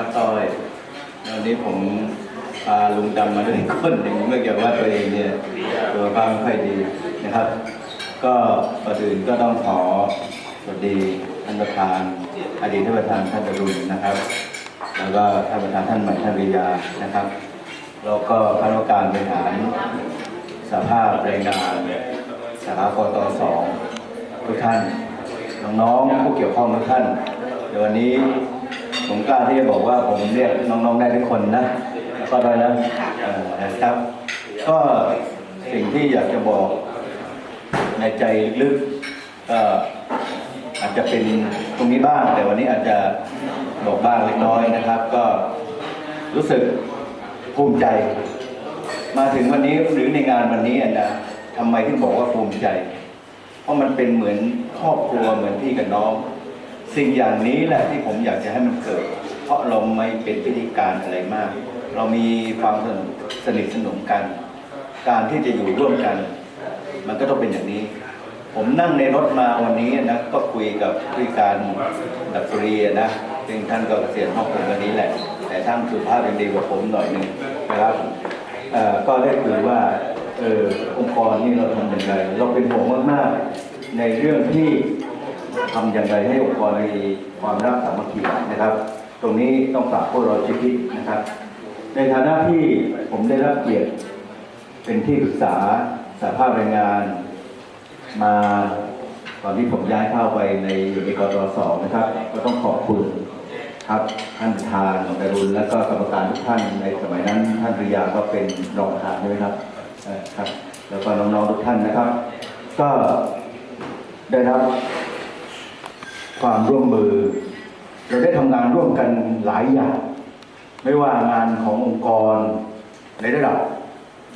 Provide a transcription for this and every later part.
ครับต้อยวันนี้ผมพาลุงดำมาด้วยคนหนึ่งเมื่อกี้ว่าตัวเองเนี่ยตัวบ้างไม่ค่อยดีนะครับ ก็ก่อนอื่นก็ต้องขอสวัสดีท่านประธานอดีตท่านประธานท่านดรุณนะครับ แล้วก็ท่านประธานท่านใหม่ท่านวิยานะครับแล้วก็คณะกรรมการบริหารสภาพแรงงานสาขาปตสองทุกท่านน้องๆผู้เกี่ยวข้องทุกท่านเดี๋ยววันนี้ ผมกล้าที่จะบอกว่าผมเรียกน้องๆได้ทุกคนนะก็ได้นะเอ่อนะครับ ก็สิ่งที่อยากจะบอกในใจลึกๆก็อาจจะเป็นตรงนี้บ้าง แต่วันนี้อาจจะบอกบ้างเล็กน้อยนะครับ ก็รู้สึกภูมิใจ มาถึงวันนี้หรือในงานวันนี้นะทำไมถึงบอกว่าภูมิใจ เพราะมันเป็นเหมือนครอบครัวเหมือนพี่กับน้อง สิ่งอย่างนี้แหละที่ผมอยากจะให้มันเกิด เพราะเราไม่เป็นพิธีการอะไรมาก เรามีความสนิทสนมกัน การที่จะอยู่ร่วมกัน มันก็ต้องเป็นอย่างนี้ ผมนั่งในรถมาวันนี้นะก็คุยกับผู้การดับตรีนะซึ่งท่านก็เกษียณห้องผมวันนี้แหละ แต่ท่านสุภาพยังดีกว่าผมหน่อยนึงนะครับเอ่อก็ได้คุยว่าเออองค์กรนี่เราทำอย่างไรเราเป็นห่วงมากๆในเรื่องที่ ทำอย่างไรให้องค์กรมีความรักสามัคคีนะครับ ตรงนี้ต้องฝากพวกเราชิคิดนะครับ ในฐานะที่ผมได้รับเกียรติเป็นที่ปรึกษาสาภาพแรงงาน มาตอนที่ผมย้ายเข้าไปในอยู่ในกตสองนะครับ ก็ต้องขอบคุณครับท่านประธานของดารุณและก็กรรมการทุกท่านในสมัยนั้น ท่านปริยาก็เป็นรองประธานใช่ไหมครับเอ่ครับ แล้วก็น้องๆทุกท่านนะครับ ก็ได้รับ ความร่วมมือ เราได้ทำงานร่วมกันหลายอย่าง ไม่ว่างานขององค์กร ในระดับ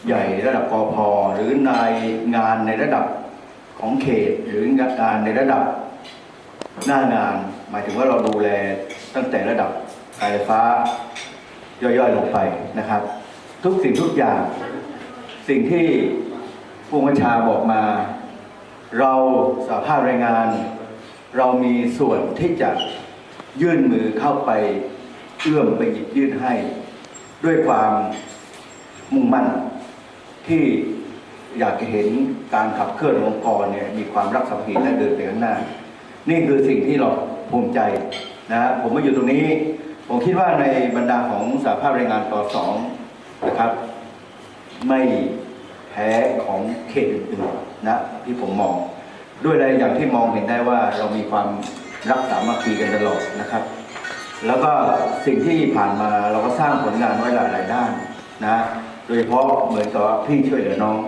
ใหญ่ระดับกอพหรือนายงานในระดับของเขตหรืองานในระดับหน้างาน หมายถึงว่าเราดูแลตั้งแต่ระดับการไฟฟ้าย่อยๆลงไปนะครับ ทุกสิ่งทุกอย่าง สิ่งที่ผู้บัญชาบอกมา เราสาภาพแรงงาน เรามีส่วนที่จะยื่นมือเข้าไปเอื้อมไปหยิบยื่นให้ ด้วยความมุ่งมั่นที่อยากจะเห็นการขับเคลื่อนองค์กรเนี่ยมีความรักสามัคคีและเดินไปข้างหน้า นี่คือสิ่งที่เราภูมิใจนะฮะผมมาอยู่ตรงนี้ ผมคิดว่าในบรรดาของสาภาพแรงงานต่อสองนะครับ ไม่แพ้ของเขตอื่นๆนะที่ผมมอง ด้วยอะไรอย่างที่มองเห็นได้ว่าเรามีความรักสามัคคีกันตลอดนะครับ แล้วก็สิ่งที่ผ่านมาเราก็สร้างผลงานไว้หลาย ๆ ด้านนะโดยเฉพาะเหมือนกับพี่ช่วยเหลือน้อง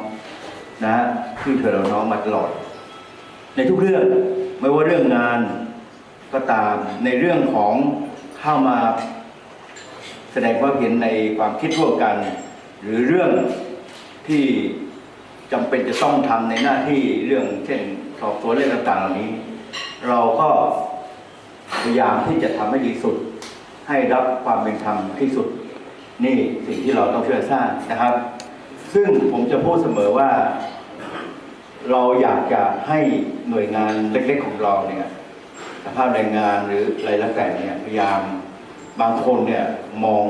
นะพี่ช่วยเหลือน้องมาตลอด ในทุกเรื่องไม่ว่าเรื่องงานก็ตามในเรื่องของเข้ามาแสดงความเห็นในความคิดร่วมกัน หรือเรื่องที่จำเป็นจะต้องทำในหน้าที่เรื่องเช่น สอบสวเรื่องต่างๆเหล่านี้ เราก็พยายามที่จะทำให้ดีสุด ให้รับความเป็นธรรมที่สุด นี่สิ่งที่เราต้องช่วยสร้างนะครับ ซึ่งผมจะพูดเสมอว่า เราอยากจะให้หน่วยงานเล็กๆของเราเนี่ยสภาพแรงงานหรืออะไรแล้วแต่เนี่ยพยายามบางคนเนี่ยมอง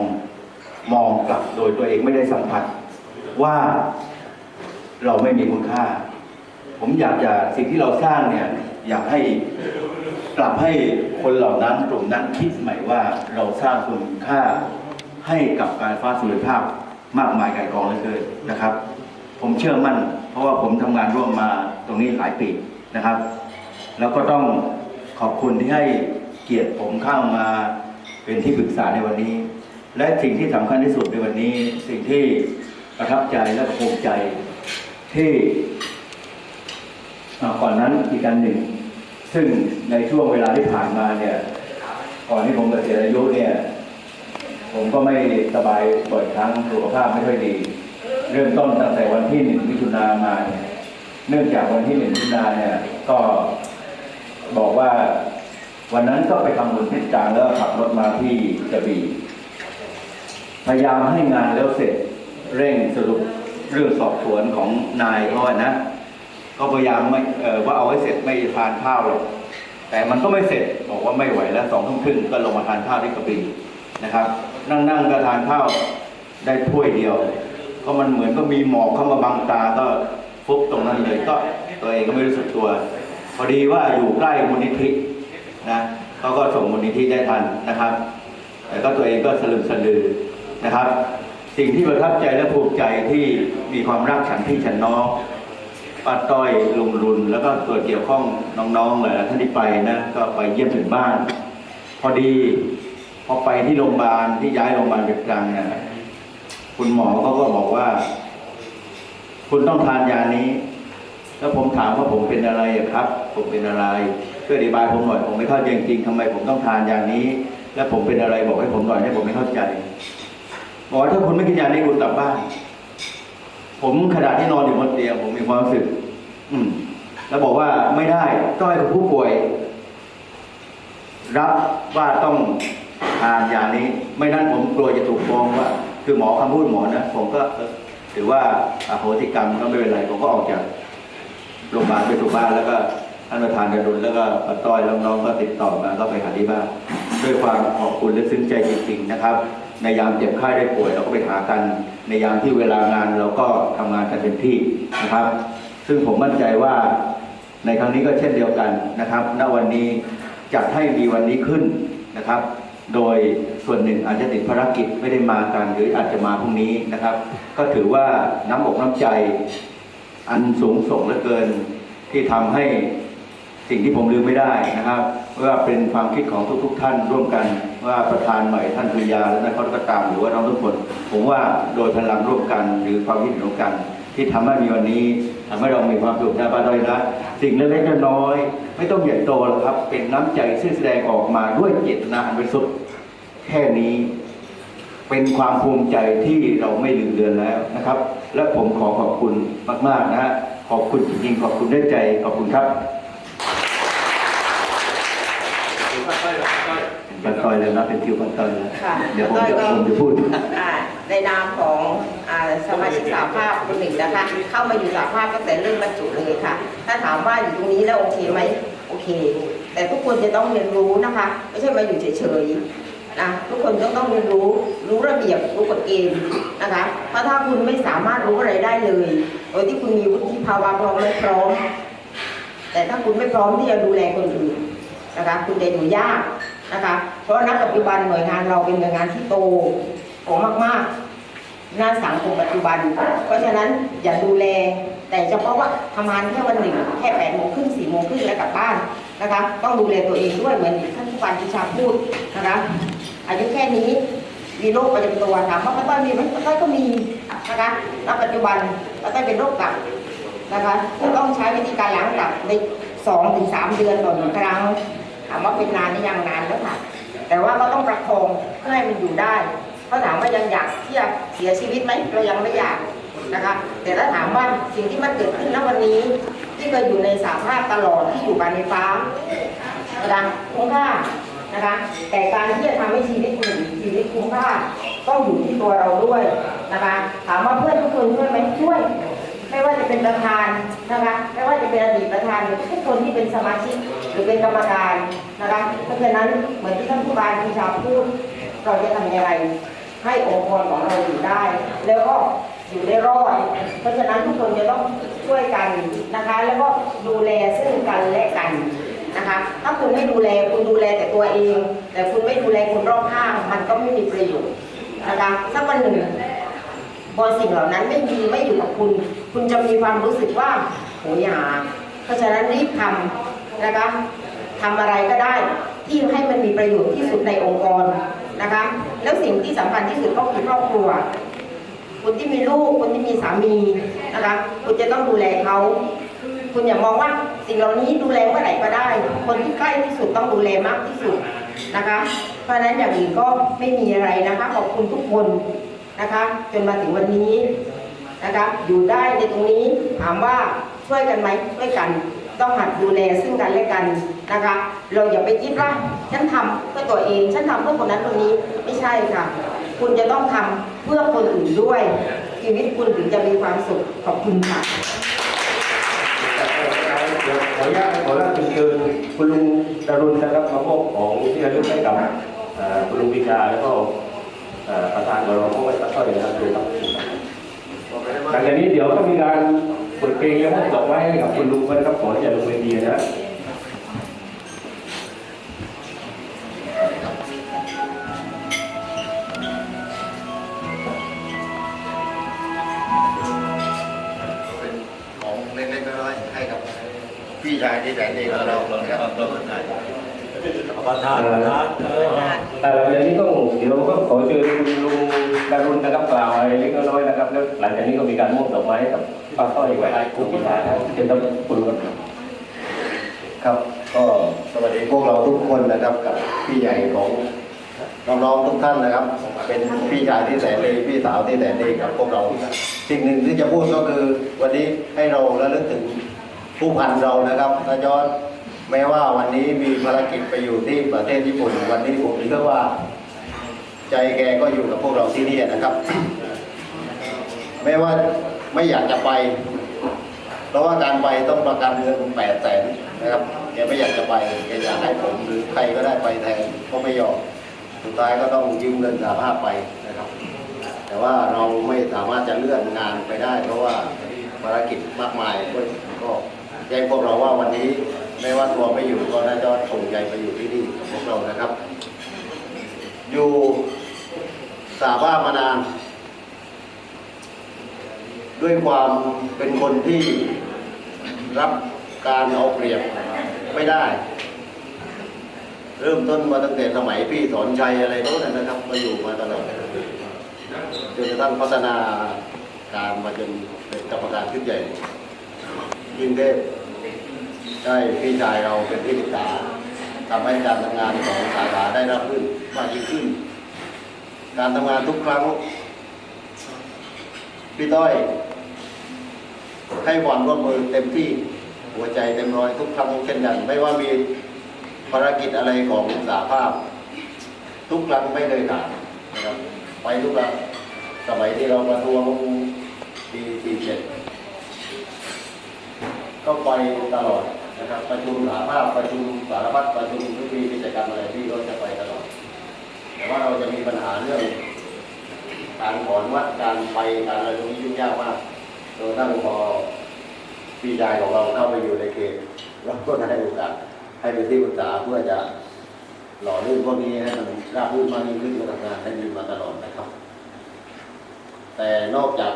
มองกลับโดยตัวเองไม่ได้สัมผัสว่าเราไม่มีคุณค่า ผมอยากจะสิ่งที่เราสร้างเนี่ยอยากให้กลับให้คนเหล่านั้นกลุ่มนั้นคิดใหม่ว่าเราสร้างคุณค่าให้กับการฟ้าสุริภาพมากมายไกลกองเหลือเกินนะครับ ผมเชื่อมั่น เพราะว่าผมทำงานร่วมมาตรงนี้หลายปีนะครับ แล้วก็ต้องขอบคุณที่ให้เกียรติผมเข้ามาเป็นที่ปรึกษาในวันนี้ และสิ่งที่สำคัญที่สุดในวันนี้ สิ่งที่ประทับใจและภูมิใจที่ ก่อนนั้นอีกการหนึ่ง ซึ่งในช่วงเวลาที่ผ่านมาเนี่ย ก่อนที่ผมจะเกษียอายุเนี่ย ผมก็ไม่สบายบ่อยครั้งสุขภาพไม่ค่อยดี เริ่มต้นตั้งแต่วันที่หนึ่งมิถุนามาเนี่ยเนื่องจากวันที่หนึ่งมิถุนาเนี่ยก็บอกว่าวันนั้นก็ไปทำบุญพิจารแล้วขับรถมาที่กระบี่พยายามให้งานแล้วเสร็จเร่งสรุปเรื่องสอบสวนของนายเขาอะนะ ก็พยายามไม่เออว่าเอาให้เสร็จไม่ทานข้าวหรอกแต่มันก็ไม่เสร็จบอกว่าไม่ไหวแล้วสองทุ่มครึ่งก็ลงมาทานข้าวที่กระบี่นะครับ นั่งนั่งก็ทานข้าวได้ถ้วยเดียว ก็มันเหมือนก็มีหมอกเข้ามาบังตาก็ฟุบตรงนั้นเลยก็ตัวเองก็ไม่รู้สึกตัว พอดีว่าอยู่ใกล้มูลนิธินะเขาก็ส่งมูลนิธิได้ทันนะครับ แต่ก็ตัวเองก็สลึมสลือนะครับ สิ่งที่ประทับใจและภูมิใจที่มีความรักฉันพี่ฉันน้อง ป้าต้อยลุงรุน แล้วก็ตัวเกี่ยวข้องน้องๆหลายท่านที่ไปนะก็ไปเยี่ยมถึงบ้าน พอดีพอไปที่โรงพยาบาลที่ย้ายโรงพยาบาลไปตรังเนี่ยคุณหมอเขาก็บอกว่า คุณต้องทานยานี้ แล้วผมถามว่าผมเป็นอะไรครับ ผมเป็นอะไรช่วยอธิบายผมหน่อยผมไม่เข้าใจจริงๆทำไมผมต้องทานยานี้ และผมเป็นอะไรบอกให้ผมหน่อยให้ผมไม่เข้าใจบอกว่าถ้าคุณไม่กินยานี้คุณกลับบ้าน ผมขณะที่นอนอยู่บนเตียงผมมีความรู้สึก อืม แล้วบอกว่าไม่ได้ต้องให้ผู้ป่วย รับว่าต้องทานยานี้ ไม่นั้นผมกลัวจะถูกฟ้องว่า คือหมอคำพูดหมอนะผมก็ถือว่าอโหสิกรรมก็ไม่เป็นไรผมก็ออกจากโรงพยาบาลไปสู่บ้านแล้วก็ท่านประธานดรุนแล้วก็ป้าต้อยล้วน้องก็ติดต่อมาก็ไปหาที่บ้านด้วยความขอบคุณและซึ้งใจจริงๆนะครับ ในยามเจ็บไข้ได้ป่วยเราก็ไปหากัน ในยามที่เวลางานเราก็ทำงานกันเต็มที่นะครับ ซึ่งผมมั่นใจว่าในครั้งนี้ก็เช่นเดียวกันนะครับ ณ วันนี้จัดให้มีวันนี้ขึ้นนะครับ โดยส่วนหนึ่งอาจจะติดภารกิจไม่ได้มากันหรืออาจจะมาพรุ่งนี้นะครับ ก็ถือว่าน้ำอกน้ำใจอันสูงส่งเหลือเกินที่ทำให้สิ่งที่ผมลืมไม่ได้นะครับว่าเป็นความคิดของทุกๆทท่านร่วมกัน ว่าประธานใหม่ท่านปริยาและนายก็ตามหรือว่าน้องทุกคน ผมว่าโดยพลังร่วมกันหรือความคิดเห็นร่วมกัน ที่ทำให้มีวันนี้ทำให้เรามีความสุขนะป้าด้อยนะสิ่งเล็กๆน้อยๆไม่ต้องใหญ่โตหรอกครับ เป็นน้ำใจที่แสดงออกมาด้วยเจตนาอันบริสุทธิ์แค่นี้เป็นความภูมิใจที่เราไม่ลืมเลือนแล้วนะครับ และผมขอขอบคุณมากๆนะฮะขอบคุณจริงๆขอบคุณด้วยใจขอบคุณครับ ปันตอยแล้วนะเป็นทิวปันต้อยแล้วค่ะเดี๋ยวผมจะผมจะพูดอ่าในนามของอ่าสมาชิกสาภาพคนหนึ่งนะคะ เข้ามาอยู่สาภาพตั้งแต่เรื่องบรรจุเลยค่ะ ถ้าถามว่าอยู่ตรงนี้แล้วโอเคไหมโอเค แต่ทุกคนจะต้องเรียนรู้นะคะ ไม่ใช่มาอยู่เฉยๆนะทุกคนต้องต้องเรียนรู้รู้ระเบียบรู้กฎเกณฑ์นะคะ เพราะถ้าคุณไม่สามารถรู้อะไรได้เลยโดยที่คุณมีวุฒิภาวะพร้อมไม่พร้อม แต่ถ้าคุณไม่พร้อมที่จะดูแลคนอื่น นะคะคุณจะอยู่ยากนะคะเพราะณปัจจุบันหน่วยงานเราเป็นหน่วยงานที่โตโตมากๆหน้าสังคมปัจจุบัน เพราะฉะนั้นอย่าดูแล แต่เฉพาะว่าทำงานแค่วันหนึ่งแค่แปดโมงครึ่งสี่โมงครึ่งแล้วกลับบ้านนะคะ ต้องดูแลตัวเองด้วยเหมือนที่ท่านผู้การพิชาพูดนะคะอายุแค่นี้มีโรคประจำตัวถามว่าป้าต้อยมีไหมป้าต้อยก็มีนะคะณปัจจุบันป้าต้อยเป็นโรคตับนะคะต้องใช้วิธีการล้างตับในสองถึงสามเดือนต่อหนึ่งครั้งามว่าเป็นนานหรือยังนานแล้วค่ะ แต่ว่าก็ต้องประคองเพื่อให้มันอยู่ได้เพราะถามว่ายังอยากที่จะเสียชีวิตไหมเรายังไม่อยากนะคะ แต่ถ้าถามว่าสิ่งที่มันเกิดขึ้นณวันนี้ ที่เคยอยู่ในสาภาพตลอดที่อยู่การไฟฟ้านะคะคุ้มค่านะคะ แต่การที่จะทำให้ชีวิตคุณชีวิตคุ้มค่าต้องอยู่ที่ตัวเราด้วยนะคะ ถามว่าเพื่อนทุกคนช่วยไหมช่วยไม่ว่าจะเป็นประธานนะคะ ไม่ว่าจะเป็นอดีตประธานหรือทุกคนที่เป็นสมาชิก หรือเป็นกรรมการนะคะเพราะฉะนั้นเหมือนที่ท่านผู้การพิชาพูดเราจะทำยังไงให้องค์กรของเราอยู่ได้ แล้วก็อยู่ได้รอด เพราะฉะนั้นทุกคนจะต้องช่วยกันนะคะ แล้วก็ดูแลซึ่งกันและกันนะคะ ถ้าคุณไม่ดูแลคุณดูแลแต่ตัวเอง แต่คุณไม่ดูแลคนรอบข้าง มันก็ไม่มีประโยชน์นะคะสักวันหนึ่งพอสิ่งเหล่านั้นไม่มีไม่อยู่กับคุณ คุณจะมีความรู้สึกว่าโหยหาเพราะฉะนั้นรีบทำ นะคะทำอะไรก็ได้ที่ให้มันมีประโยชน์ที่สุดในองค์กรนะคะแล้วสิ่งที่สำคัญที่สุดก็คือครอบครัวคุณที่มีลูกคุณที่มีสามีนะคะคุณจะต้องดูแลเขาคุณอย่ามองว่าสิ่งเหล่านี้ดูแลเมื่อไหร่ก็ได้ คนที่ใกล้ที่สุดต้องดูแลมากที่สุดนะคะ เพราะฉะนั้นอย่างอื่นก็ไม่มีอะไรนะคะขอบคุณทุกคนนะคะ จนมาถึงวันนี้นะคะอยู่ได้ในตรงนี้ถามว่าช่วยกันไหมช่วยกัน ต้องหัดดูแลซึ่งกันและกันนะคะ เราอย่าไปคิดว่าฉันทำเพื่อตัวเอง ฉันทำเพื่อคนนั้นคนนี้ไม่ใช่ค่ะ คุณจะต้องทำเพื่อคนอื่นด้วย ชีวิตคุณถึงจะมีความสุขขอบคุณค่ะขออนุญาตขออนุญาตเชิญคุณลุงดารุณนะครับมามอบของที่ระลึกให้กับเอ่อคุณลุงปีชาแล้วก็เอ่อประธานบรมก็จะช่วยนะครับดูครับหลังจากนี้เดี๋ยวต้องมีการ เปิดเพลงแล้วก็ดอกไม้ให้กับคุณลุงเพื่อนครับขออย่าลงเวทีนะเป็นของเล็กๆน้อยๆให้กับพี่ชายที่แสนดีของเรานะครับประธานแต่หลังจากนี้ต้องเดี๋ยวก็ขอเชิญคุณลุงการุณนะครับกล่าวอะไรเล็กน้อยนะครับแล้วหลังจากนี้ก็มีการมอบดอกไม้ให้กับ ปาต้อยไว้คุณพิธาเชิญครับคุณลุงครับก็สวัสดีพวกเราทุกคนนะครับกับพี่ใหญ่ของน้องๆทุกท่านนะครับ เป็นพี่ชายที่แสนดีพี่สาวที่แสนดีกับพวกเรา สิ่งหนึ่งที่จะพูดก็คือ วันนี้ให้เราระลึกถึงผู้พันเรานะครับนาจอดแม้ว่าวันนี้มีภารกิจไปอยู่ที่ประเทศญี่ปุ่น วันนี้ผมเชื่อว่า ใจแกก็อยู่กับพวกเราที่นี่นะครับ แม้ว่า ไม่อยากจะไป เพราะว่าการไปต้องประกันเงินแปดแสนนะครับแกไม่อยากจะไปแกอยากให้ผมหรือใครก็ได้ไปแทนก็ไม่ยอมสุดท้ายก็ต้องยืมเงินสาภาพไปนะครับ แต่ว่าเราไม่สามารถจะเลื่อนงานไปได้ เพราะว่าภารกิจมากมายก็ก็แจ้งพวกเราว่าวันนี้ไม่ว่าตัวไม่อยู่ก็น่าจะส่งใจไปอยู่ที่นี่พวกเรานะครับ อยู่สาภาพมานาน ด้วยความเป็นคนที่รับการเอาเปรียบไม่ได้ เริ่มต้นมาตั้งแต่สมัยพี่สอนชัยอะไรโน้นนะครับมาอยู่มาตลอดจนกระทั่งพัฒนาการมาจนเป็นกรรมการขึ้นใหญ่ยิ่งเทพได้พี่ชายเราเป็นที่ปรึกษาทำให้การทำงานของสาขาได้รับขึ้นมากยิ่งขึ้น การทำงานทุกครั้ง พี่ต้อย ให้ความร่วมมือเต็มที่หัวใจเต็มร้อยทุกครั้งเช่นกันไม่ว่ามีภารกิจอะไรของสาภาพ ทุกครั้งไม่เคยขาดนะครับไปทุกครั้งสมัยที่เราประท้วงปีสี่เจ็ดก็ไปตลอดนะครับประชุมสาภาพประชุมสารพัดประชุมทุกปีกิจกรรมอะไรพี่ก็จะไปตลอด แต่ว่าเราจะมีปัญหาเรื่อง การถอนวัดการไปการอะไรตรงนี้ยุ่งยากมาก จนกระทั่งพอพี่ชายของเราเข้าไปอยู่ในเขตเราก็ได้โอกาสให้เป็นที่ปรึกษาเพื่อจะหล่อลื่นพวกนี้ให้มันราบรื่นมากยิ่งขึ้นมาทำงานให้ดีมาตลอดนะครับ แต่นอกจาก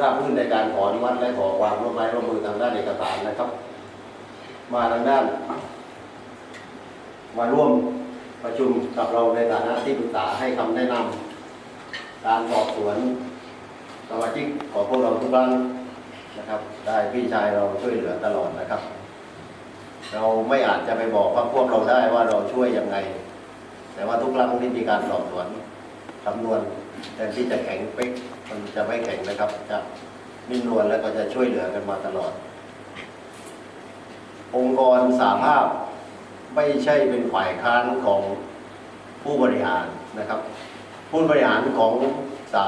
ราบรื่นในการถออนวัดและขอความร่วมไม้ร่วมมือทางด้านเอกสารนะครับ มาทางด้าน มาร่วมประชุมกับเราในฐานะที่ปรึกษาให้คำแนะนำการสอบสวน สมาชิกของพวกเราทุกครั้งนะครับ ได้พี่ชายเราช่วยเหลือตลอดนะครับ เราไม่อาจจะไปบอกว่าพวกเราได้ว่าเราช่วยยังไง แต่ว่าทุกครั้งที่มีการสอบสวนคำนวณแทนที่จะแข็งเป๊กมันจะไม่แข็งนะครับ จะนิ่มนวลแล้วก็จะช่วยเหลือกันมาตลอด องค์กรสาภาพไม่ใช่เป็นฝ่ายค้านของผู้บริหารนะครับ ผู้บริหารของสา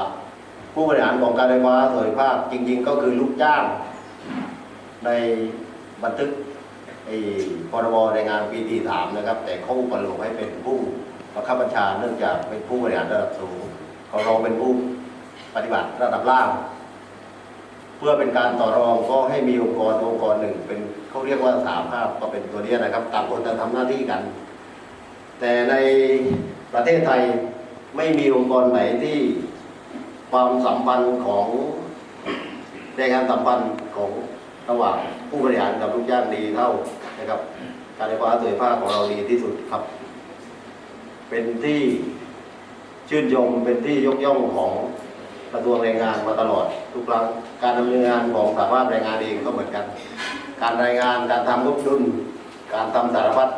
ผู้บริหารของการไฟฟ้าส่วนภูมิภาคจริง ๆ ก็คือลูกจ้าง ในบันทึกไอ้พรบแรงงานปีที่ถามนะครับ แต่เขาอุปโลกให้เป็นผู้บังคับบัญชาเนื่องจากเป็นผู้บริหารระดับสูงของเราเป็นผู้ปฏิบัติระดับล่าง เพื่อเป็นการต่อรองก็ให้มีองค์กรองค์กรหนึ่ง เป็นเขาเรียกว่าสามภาพก็เป็นตัวนี้นะครับต่างคนต่างทำหน้าที่กัน แต่ในประเทศไทยไม่มีองค์กรไหนที่ ความสัมพันธ์ของแรงงานสัมพันธ์ของระหว่างผู้บริหารกับลูกจ้างดีเท่านะครับ การไฟฟ้าส่วนภาคของเราดีที่สุดครับ เป็นที่ชื่นชมเป็นที่ยกย่องของกระทรวงแรงงานมาตลอด ทุกครั้งการดำเนินงานของสาภาพแรงงานเองก็เหมือนกัน การรายงานการทำงบดุลการทำสารพัด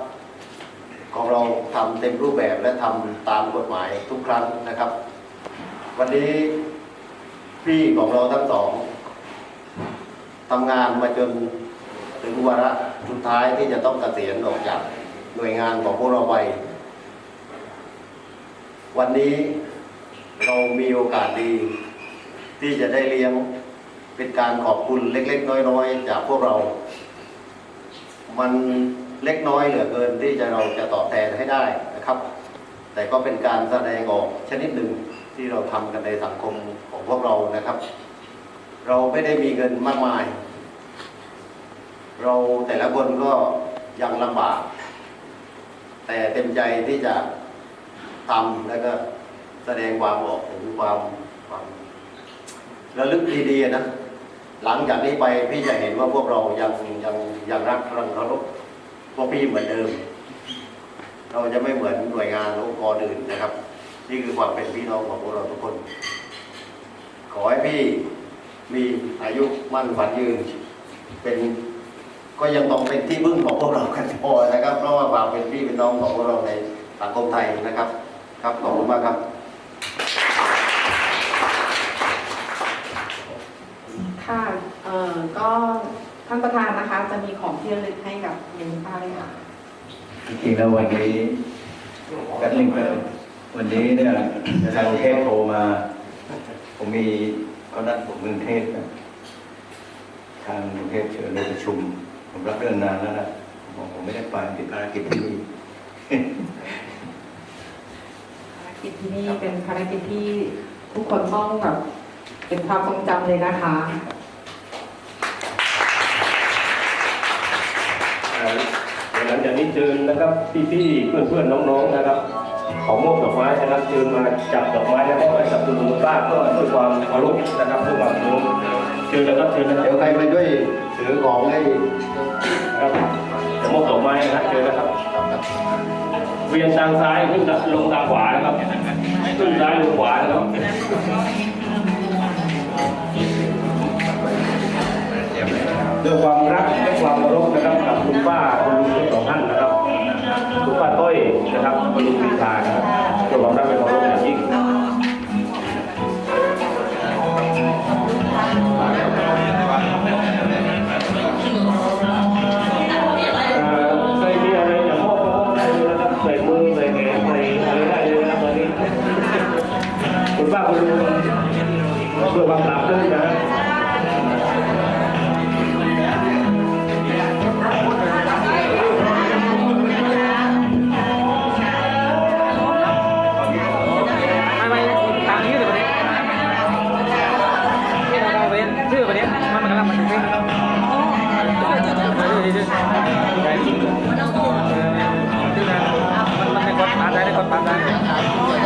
ของเราทำเต็มรูปแบบและทำตามกฎหมายทุกครั้งนะครับ วันนี้พี่ของเราทั้งสองทำงานมาจนถึงวาระสุดท้ายที่จะต้องเกษียณออกจากหน่วยงานของพวกเราไป วันนี้เรามีโอกาสดี ที่จะได้เลี้ยงเป็นการขอบคุณเล็ก ๆ น้อยๆ จากพวกเรา มันเล็กน้อยเหลือเกินที่จะเราจะตอบแทนให้ได้นะครับ แต่แต่ก็เป็นการแสดงออกชนิดหนึ่ง ที่เราทำกันในสังคมของพวกเรานะครับ เราไม่ได้มีเงินมากมาย เราแต่ละคนก็ยังลำบาก แต่เต็มใจที่จะทำแล้วก็แสดงความออกถึงความความระลึกดีๆนะหลังจากนี้ไปพี่จะเห็นว่าพวกเรายังยังยังรักรังเคารพพวกพี่เหมือนเดิม เราจะไม่เหมือนหน่วยงานองค์กรอื่นนะครับ นี่คือความเป็นพี่น้องของพวกเราทุกคน ขอให้พี่มีอายุมั่นขวัญยืน เป็นก็ยังต้องเป็นที่พึ่งของพวกเรากันพอนะครับ เพราะว่าความเป็นพี่เป็นน้องของพวกเราในสังคมไทยนะครับ ครับขอบคุณมากครับค่ะเอ่อก็ท่านประธานนะคะ จะมีของที่ระลึกให้กับมินป้าเลยค่ะจริงๆแล้ววันนี้กันหนึ่งก็ วันนี้เนี่ยทางกรุงเทพโทรมา ผมมีเขานัดผมกรุงเทพนะทางกรุงเทพเชิญไปประชุม ผมรับเรื่องนานแล้วนะผมบอกผมไม่ได้ไปติดภารกิจที่นี่ภารกิจที่นี่เป็นภารกิจที่ทุกคนต้องแบบเป็นความทรงจำเลยนะคะเอ่อเดี๋ยวหลังจากนี้เชิญนะครับพี่ๆเพื่อนๆน้องๆนะครับ ขอมอบดอกไม้นะครับเชิญมาจับดอกไม้แล้วก็ให้กับคุณลุงคุณป้าเพื่อด้วยความเคารพนะครับด้วยความเคารพเชิญนะครับเชิญนะคเดี๋ยวใครมาช่วยถือของให้ครับจะมอบดอกไม้นะครับเชิญนะครับ เวียนทางซ้ายขึ้นลงทางขวานะครับขึ้นซ้ายลงขวานะครับด้วยความรักและความเคารพนะครับกับคุณป้าคุณ ป้าต้อยนะครับคุณลุงปีชานะครับด้วยความรักและความเคารพอย่าง มันในกดผ่านได้ในกดผ่านได้ได้